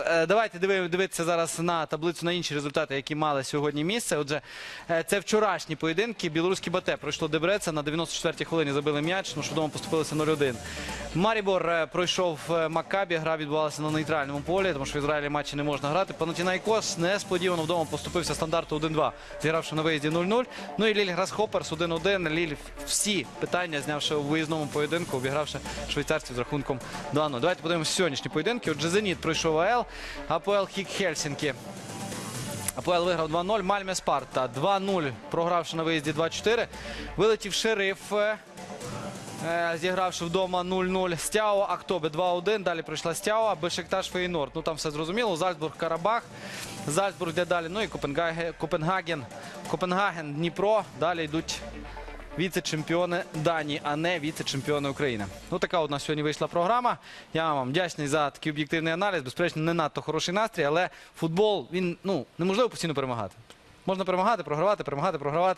Е, Давайте дивитися зараз на таблицю на інші результати, які мали сьогодні місце. Отже, е, це вчорашні поєдинки. Білоруський бате пройшло Дебреца на 94-й хвилині забили м'яч. Ну що вдома поступилися 0-1. Марібор е, пройшов Маккабі. Гра відбувалася на нейтральному полі, тому що в Ізраїлі матчі не можна грати. Панатінайкос несподівано вдома поступився стандарту 1-2, зігравши на виїзді 0-0. Ну і Ліль Грасхоперс 1-1. Ліль всі питання знявши у виїзному поєдинку, обігравши швейцарців з рахунком 2-0. Давайте подивимося сьогоднішні поєдинки. Отже, Зеніт пройшов АЛ, АПЛ Хік Хельсінкі. АПЛ виграв 2-0. Мальме Спарта 2-0, програвши на виїзді 2-4. Вилетів шериф. е, е, Зігравши вдома 0-0. Стяо Актобе 2-1. Далі прийшла Стяо, Бешикташ Фейнорд. Ну там все зрозуміло. Зальцбург Карабах. Зальцбург йде далі. Ну і Копенгаген, Копенгаген, Дніпро. Далі йдуть віце-чемпіони Данії, а не віце-чемпіони України. Ну така у нас сьогодні вийшла програма. Я вам вдячний за такий об'єктивний аналіз. Безперечно, не надто хороший настрій, але футбол він ну неможливо постійно перемагати. Можна перемагати, програвати, перемагати, програвати.